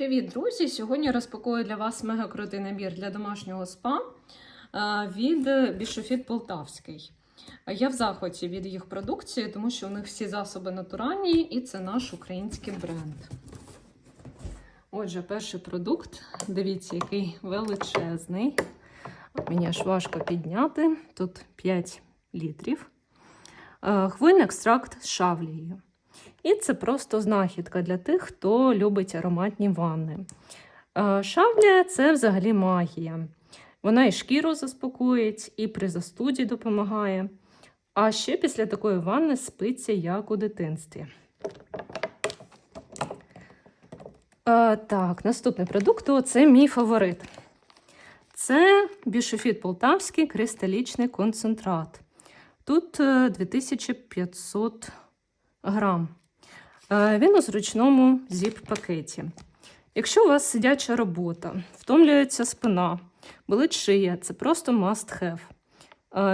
Привіт, друзі! Сьогодні розпакую для вас мега крутий набір для домашнього спа е, від Бішофіт Полтавський. Я в захваті від їх продукції, тому що у них всі засоби натуральні і це наш український бренд. Отже, перший продукт. Дивіться, який величезний. Мені аж важко підняти. Тут 5 літрів. Е, Хвойний екстракт з шавлією. І це просто знахідка для тих, хто любить ароматні ванни. Е, Шавля це взагалі магія. Вона і шкіру заспокоїть, і при застуді допомагає. А ще після такої ванни спиться, як у дитинстві. Е, так, наступний продукт це мій фаворит. Це бішофіт полтавський кристалічний концентрат. Тут е, 2500 грам. Е, Він у зручному зіп-пакеті. Якщо у вас сидяча робота, втомлюється спина, болить шия, це просто must have.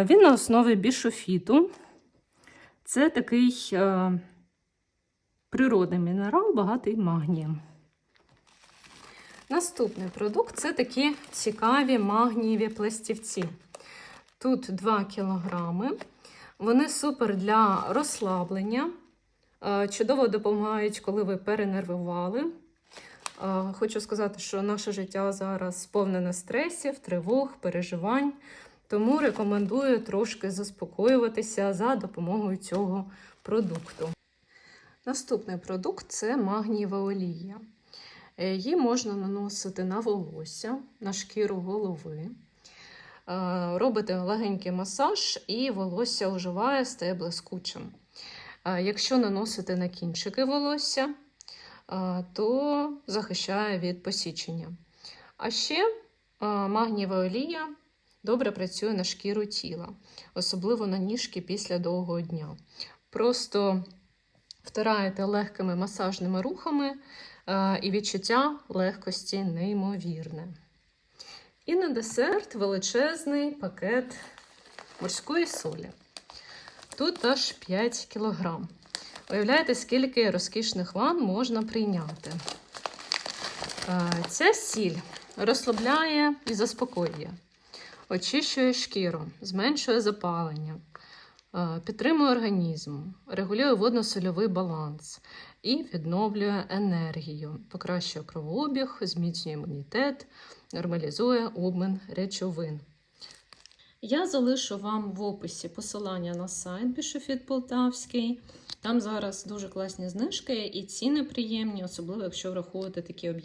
Е, Він на основі бішофіту. Це такий е, природний мінерал, багатий магнієм. Наступний продукт це такі цікаві магнієві пластівці. Тут 2 кілограми. Вони супер для розслаблення. Чудово допомагають, коли ви перенервували. Хочу сказати, що наше життя зараз сповнене стресів, тривог, переживань. Тому рекомендую трошки заспокоюватися за допомогою цього продукту. Наступний продукт це магнієва олія. Е, Її можна наносити на волосся, на шкіру голови. Е, Робите легенький масаж, і волосся оживає, стає блискучим. Якщо наносити на кінчики волосся, то захищає від посічення. А ще магнієва олія добре працює на шкіру тіла, особливо на ніжки після довгого дня. Просто втираєте легкими масажними рухами, і відчуття легкості неймовірне. І на десерт величезний пакет морської солі. Тут аж 5 кілограм. Уявляєте, скільки розкішних ван можна прийняти. Е, Ця сіль розслабляє і заспокоює, очищує шкіру, зменшує запалення, е, підтримує організм, регулює водно-сольовий баланс і відновлює енергію, покращує кровообіг, зміцнює імунітет, нормалізує обмін речовин. Я залишу вам в описі посилання на сайт Бішофіт Полтавський. Там зараз дуже класні знижки і ціни приємні, особливо якщо враховувати такі об'єкти.